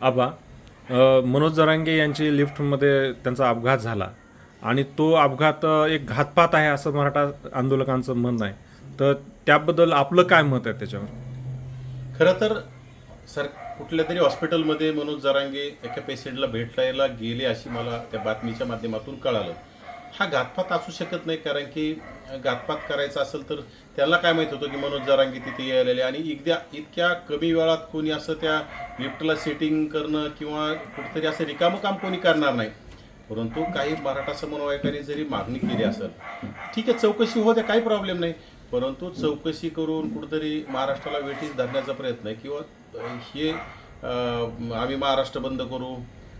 आबा मनोज जरांगे यांची लिफ्टमध्ये त्यांचा अपघात झाला. आणि तो अपघात एक घातपात आहे असं मराठा आंदोलकांचं म्हणणं आहे. तर त्याबद्दल आपलं काय मत आहे त्याच्यावर? खरं तर सर कुठल्या तरी हॉस्पिटलमध्ये मनोज जरांगे एका पेशंटला भेटायला गेले अशी मला त्या बातमीच्या माध्यमातून कळालं. हा घातपात असू शकत नाही कारण की घातपात करायचा असेल तर त्याला काय माहीत होतं की मनोज जरांगी तिथे यायलेले आणि एकद्या इतक्या कमी वेळात कोणी असं त्या लिफ्टला सेटिंग करणं किंवा कुठेतरी असं रिकामं काम कोणी करणार नाही. परंतु काही मराठा समन्वयकांनी जरी मागणी केली असेल ठीक आहे चौकशी होते काही प्रॉब्लेम नाही. परंतु चौकशी करून कुठेतरी महाराष्ट्राला वेठीस धरण्याचा प्रयत्न किंवा हे आम्ही महाराष्ट्र बंद करू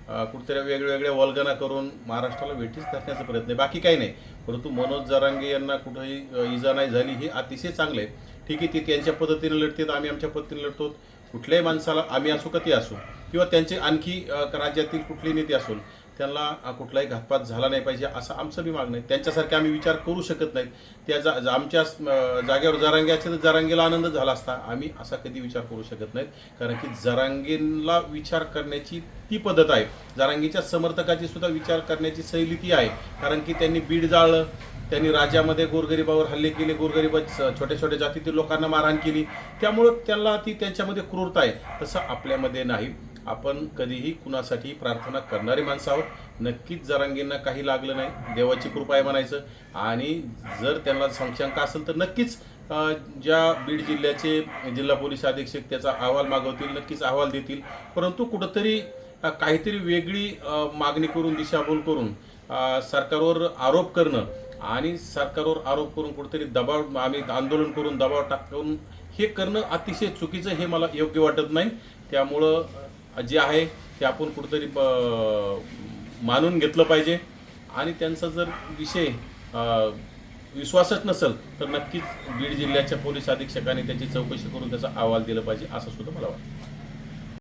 कुठेतरी वेगवेगळ्या वल्गना करून महाराष्ट्राला भेटीच धरण्याचा प्रयत्न आहे. बाकी काही नाही. परंतु मनोज जरांगे यांना कुठंही इजा नाही झाली हे अतिशय चांगलं आहे. ठीक आहे ते त्यांच्या पद्धतीने लढतात आम्ही आमच्या पद्धतीने लढतो. कुठल्याही माणसाला आम्ही असू का ते असू. किंवा त्यांचे आणखी राज्यातील कुठली नेते असो त्यांना कुठलाही घातपात झाला नाही पाहिजे असं आमचं बी मागणं आहे. त्यांच्यासारखे आम्ही विचार करू शकत नाहीत. त्या जा जा- आमच्या जागेवर जरांगे तर जरांगेला आनंद झाला असता. आम्ही असा कधी विचार करू शकत नाहीत. कारण की जरांगेला विचार करण्याची ती पद्धत आहे. जरांगीच्या समर्थकाची सुद्धा विचार करण्याची शैली ती आहे. कारण की त्यांनी बीड जाळलं त्यांनी राज्यामध्ये गोरगरिबावर हल्ले केले गोरगरिबा छोट्या छोट्या जातीतील लोकांना मारहाण केली. त्यामुळं त्यांना ती त्यांच्यामध्ये क्रूरता आहे. तसं आपल्यामध्ये नाही. आपण कधीही कुणासाठी प्रार्थना करणारी माणसं आहोत. नक्कीच जरांगींना काही लागलं नाही. देवाची कृपा आहे म्हणायचं. आणि जर त्यांना संशंका असेल तर नक्कीच ज्या बीड जिल्ह्याचे जिल्हा पोलीस अधीक्षक त्याचा अहवाल मागवतील नक्कीच अहवाल देतील. परंतु कुठंतरी काहीतरी वेगळी मागणी करून दिशाभूल करून सरकारवर आरोप करणं आणि सरकारवर आरोप करून कुठेतरी दबाव आम्ही आंदोलन करून दबाव टाकून हे करणं अतिशय चुकीचं हे मला योग्य वाटत नाही. त्यामुळं जे आहे ते आपण कुठंतरी मानून घेतलं पाहिजे. आणि त्यांचा जर विषय विश्वासच नसेल तर नक्कीच बीड जिल्ह्याच्या पोलीस अधीक्षकांनी त्याची चौकशी करून त्याचा अहवाल दिला पाहिजे असं सुद्धा मला वाटतं.